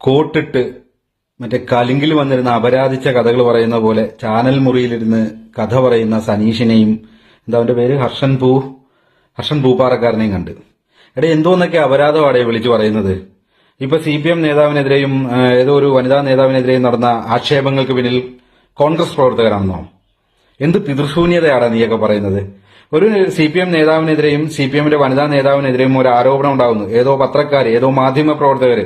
കോട്ടിട്ട് മറ്റേ കലിങ്കിൽ വന്നിരുന്ന അപരാധിച്ച കഥകൾ പറയുന്ന പോലെ ചാനൽ മുറിയിലിരുന്ന് കഥ പറയുന്ന സനീഷിനെയും എന്താ അവന്റെ പേര്? ഹർഷൻ പൂ ഹർഷൻ പൂപ്പാറക്കാരനെയും കണ്ട്. എടേ എന്തോന്നൊക്കെ അപരാധമാടെ വിളിച്ചു പറയുന്നത്? ഇപ്പൊ സി പി എം നേതാവിനെതിരെയും ഏതോ ഒരു വനിതാ നേതാവിനെതിരെയും നടന്ന ആക്ഷേപങ്ങൾക്ക് പിന്നിൽ കോൺഗ്രസ് പ്രവർത്തകരാണെന്നോ? എന്ത് പിതൃശൂന്യതയാണ് നീയൊക്കെ പറയുന്നത്? ഒരു സി പി എം നേതാവിനെതിരെയും സി പി എമ്മിന്റെ വനിതാ നേതാവിനെതിരെയും ഒരു ആരോപണം ഉണ്ടാകുന്നു ഏതോ പത്രക്കാർ ഏതോ മാധ്യമ പ്രവർത്തകർ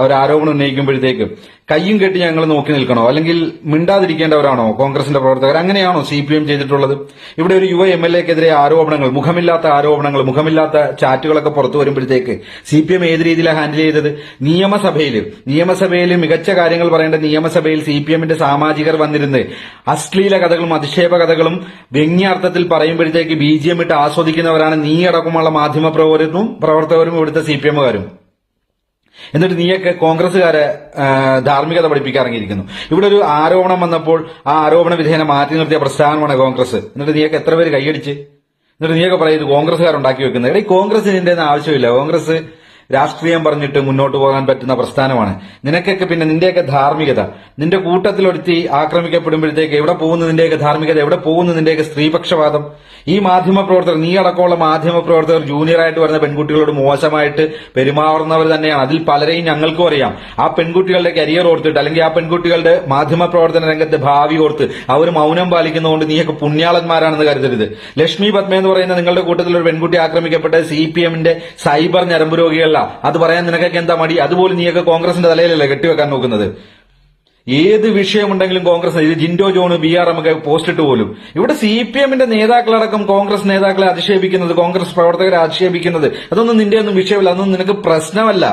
അവർ ആരോപണം ഉന്നയിക്കുമ്പോഴത്തേക്ക് കയ്യും കെട്ടി ഞങ്ങൾ നോക്കി നിൽക്കണോ? അല്ലെങ്കിൽ മിണ്ടാതിരിക്കേണ്ടവരാണോ കോൺഗ്രസിന്റെ പ്രവർത്തകർ? അങ്ങനെയാണോ സി പി എം ചെയ്തിട്ടുള്ളത്? ഇവിടെ ഒരു യുവ എം എൽ എക്കെതിരെ ആരോപണങ്ങൾ മുഖമില്ലാത്ത ആരോപണങ്ങൾ മുഖമില്ലാത്ത ചാറ്റുകളൊക്കെ പുറത്തു വരുമ്പോഴത്തേക്ക് സി പി എം ഏത് രീതിയിലാണ് ഹാൻഡിൽ ചെയ്തത്? നിയമസഭയിൽ നിയമസഭയിൽ മികച്ച കാര്യങ്ങൾ പറയേണ്ട നിയമസഭയിൽ സി പി എമ്മിന്റെ സാമാജികർ വന്നിരുന്ന് അശ്ലീല കഥകളും അധിക്ഷേപ കഥകളും വ്യംഗ്യാർത്ഥത്തിൽ പറയുമ്പോഴത്തേക്ക് ബി ജി എം ഇട്ട് ആസ്വദിക്കുന്നവരാണ് നീ അടക്കമുള്ള മാധ്യമ പ്രവർത്തകരും ഇവിടുത്തെ സി പി എമ്മുകാരും എന്നിട്ട് നീയൊക്കെ കോൺഗ്രസ്സുകാരെ ധാർമ്മികത പഠിപ്പിക്കാൻ ഇറങ്ങിയിരിക്കുന്നു. ഇവിടെ ഒരു ആരോപണം വന്നപ്പോൾ ആ ആരോപണ വിധേയനെ മാറ്റി നിർത്തിയ പ്രസ്ഥാനമാണ് കോൺഗ്രസ്. എന്നിട്ട് നീയൊക്കെ എത്ര പേര് കൈയടിച്ച്? എന്നിട്ട് നീയൊക്കെ പറയുന്നത് കോൺഗ്രസ്സുകാർ ഉണ്ടാക്കി വെക്കുന്നത്. ഈ കോൺഗ്രസിന് ഇതിന്റെ ആവശ്യമില്ല. കോൺഗ്രസ് രാഷ്ട്രീയം പറഞ്ഞിട്ട് മുന്നോട്ട് പോകാൻ പറ്റുന്ന പ്രസ്ഥാനമാണ്. നിനക്കൊക്കെ പിന്നെ നിന്റെയൊക്കെ ധാർമ്മികത. നിന്റെ കൂട്ടത്തിൽ ഒരുത്തി ആക്രമിക്കപ്പെടുമ്പോഴത്തേക്ക് എവിടെ പോകുന്നു നിന്റെയൊക്കെ ധാർമ്മികത? എവിടെ പോകുന്നു നിന്റെയൊക്കെ സ്ത്രീപക്ഷവാദം ഈ മാധ്യമ പ്രവർത്തകർ നീ അടക്കമുള്ള മാധ്യമ പ്രവർത്തകർ ജൂനിയറായിട്ട് വരുന്ന പെൺകുട്ടികളോട് മോശമായിട്ട് പെരുമാറുന്നവർ തന്നെയാണ്. അതിൽ പലരെയും ഞങ്ങൾക്കും അറിയാം. ആ പെൺകുട്ടികളുടെ കരിയർ ഓർത്തിട്ട് അല്ലെങ്കിൽ ആ പെൺകുട്ടികളുടെ മാധ്യമ പ്രവർത്തന രംഗത്തെ ഭാവി ഓർത്ത് അവർ മൗനം പാലിക്കുന്നതുകൊണ്ട് നീയൊക്കെ പുണ്യാളന്മാരാണെന്ന് കരുതരുത്. ലക്ഷ്മി പത്മ എന്ന് പറയുന്ന നിങ്ങളുടെ കൂട്ടത്തിൽ ഒരു പെൺകുട്ടി ആക്രമിക്കപ്പെട്ട സി പി എമ്മിന്റെ സൈബർ ഞരമ്പ് രോഗികളല്ല അത് പറയാൻ നിനക്കൊക്കെ എന്താ മടി? അതുപോലെ നീയൊക്കെ കോൺഗ്രസിന്റെ തലയിലല്ലേ കെട്ടിവെക്കാൻ നോക്കുന്നത്. ഏത് വിഷയമുണ്ടെങ്കിലും കോൺഗ്രസ് ഇത് ജിൻഡോ ജോണ് ബി ആർ എമ്മൊക്കെ പോസ്റ്റിട്ട് പോലും. ഇവിടെ സി പി എമ്മിന്റെ നേതാക്കളടക്കം കോൺഗ്രസ് നേതാക്കളെ അധിക്ഷേപിക്കുന്നത് കോൺഗ്രസ് പ്രവർത്തകരെ അധിക്ഷേപിക്കുന്നത് അതൊന്നും നിന്റെ ഒന്നും വിഷയമില്ല അതൊന്നും നിനക്ക് പ്രശ്നമല്ല.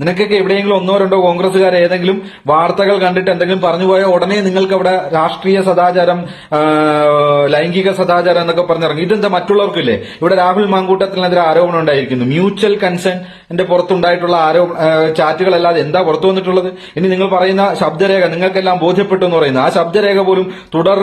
നിനക്കൊക്കെ എവിടെയെങ്കിലും ഒന്നോ രണ്ടോ കോൺഗ്രസ്സുകാർ ഏതെങ്കിലും വാർത്തകൾ കണ്ടിട്ട് എന്തെങ്കിലും പറഞ്ഞു പോയാൽ ഉടനെ നിങ്ങൾക്ക് അവിടെ രാഷ്ട്രീയ സദാചാരം ലൈംഗിക സദാചാരം എന്നൊക്കെ പറഞ്ഞിറങ്ങി. ഇതെന്താ മറ്റുള്ളവർക്കില്ലേ? ഇവിടെ രാഹുൽ മാങ്കൂട്ടത്തിനെതിരെ ആരോപണം ഉണ്ടായിരിക്കുന്നു. മ്യൂച്വൽ കൺസേൺ പുറത്തുണ്ടായിട്ടുള്ള ആരോപ ആ, ചാറ്റുകളല്ലാതെ എന്താ പുറത്തു വന്നിട്ടുള്ളത്? ഇനി നിങ്ങൾ പറയുന്ന ശബ്ദരേഖ നിങ്ങൾക്കെല്ലാം ബോധ്യപ്പെട്ടു എന്ന് പറയുന്നത്. ആ ശബ്ദരേഖ പോലും തുടർ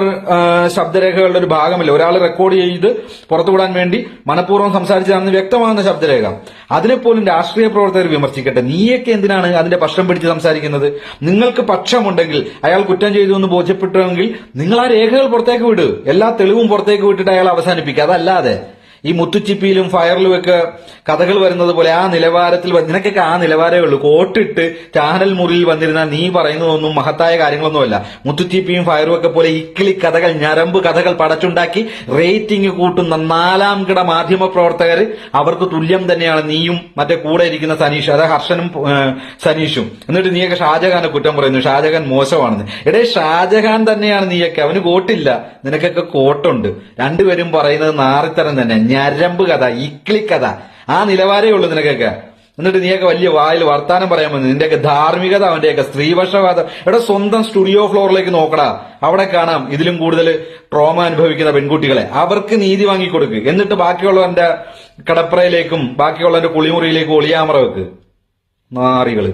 ശബ്ദരേഖകളുടെ ഒരു ഭാഗമല്ല. ഒരാൾ റെക്കോർഡ് ചെയ്ത് പുറത്തുവിടാൻ വേണ്ടി മനഃപൂർവം സംസാരിച്ചതാണെന്ന് വ്യക്തമാകുന്ന ശബ്ദരേഖ. അതിനെപ്പോലും രാഷ്ട്രീയ പ്രവർത്തകർ വിമർശിക്കട്ടെ. നീയൊക്കെ എന്തിനാണ് അതിന്റെ പക്ഷം പിടിച്ച് സംസാരിക്കുന്നത്? നിങ്ങൾക്ക് പക്ഷമുണ്ടെങ്കിൽ അയാൾ കുറ്റം ചെയ്തു എന്ന് ബോധ്യപ്പെട്ടുവെങ്കിൽ നിങ്ങൾ ആ രേഖകൾ പുറത്തേക്ക് വിട്. എല്ലാ തെളിവും പുറത്തേക്ക് വിട്ടിട്ട് അയാൾ അവസാനിപ്പിക്കുക. അതല്ലാതെ ഈ മുത്തുച്ചിപ്പിയിലും ഫയറിലും ഒക്കെ കഥകൾ വരുന്നത് പോലെ ആ നിലവാരത്തിൽ നിനക്കൊക്കെ ആ നിലവാരമേ ഉള്ളൂ. കോട്ടിട്ട് ചാനൽ മുറിയിൽ വന്നിരുന്ന നീ പറയുന്നതൊന്നും മഹത്തായ കാര്യങ്ങളൊന്നുമല്ല. മുത്തുച്ചിപ്പിയും ഫയറും ഒക്കെ പോലെ ഇക്കിളി കഥകൾ ഞരമ്പ് കഥകൾ പടച്ചുണ്ടാക്കി റേറ്റിംഗ് കൂട്ടുന്ന നാലാം കിട മാധ്യമ പ്രവർത്തകർ അവർക്ക് തുല്യം തന്നെയാണ്. നീയും മറ്റേ കൂടെ ഇരിക്കുന്ന സനീഷ് അതായത് ഹർഷനും സനീഷും. എന്നിട്ട് നീയൊക്കെ ഷാജഹാനെ കുറ്റം പറയുന്നു. ഷാജഹാൻ മോശമാണെന്ന്. എടേ ഷാജഹാൻ തന്നെയാണ് നീയൊക്കെ. അവന് കോട്ടില്ല നിനക്കൊക്കെ കോട്ടുണ്ട്. രണ്ടുപേരും പറയുന്നത് നാറിത്തരം തന്നെ. ഞരമ്പ് കഥ ഇക്ലി കഥ. ആ നിലവാരേ ഉള്ളൂ നിനക്കൊക്കെ. എന്നിട്ട് നീയൊക്കെ വലിയ വായിൽ വർത്താനം പറയാൻ വന്നു. നിന്റെയൊക്കെ ധാർമ്മികത അവന്റെയൊക്കെ സ്ത്രീപക്ഷവാദം എവിടെ സ്വന്തം സ്റ്റുഡിയോ ഫ്ലോറിലേക്ക് നോക്കടാ. അവിടെ കാണാം ഇതിലും കൂടുതൽ ട്രോമ അനുഭവിക്കുന്ന പെൺകുട്ടികളെ. അവർക്ക് നീതി വാങ്ങിക്കൊടുക്ക്. എന്നിട്ട് ബാക്കിയുള്ളവന്റെ കടപ്രയിലേക്കും ബാക്കിയുള്ളവന്റെ കുളിമുറിയിലേക്കും ഒളിയാമറ വെക്ക്. നാറികൾ.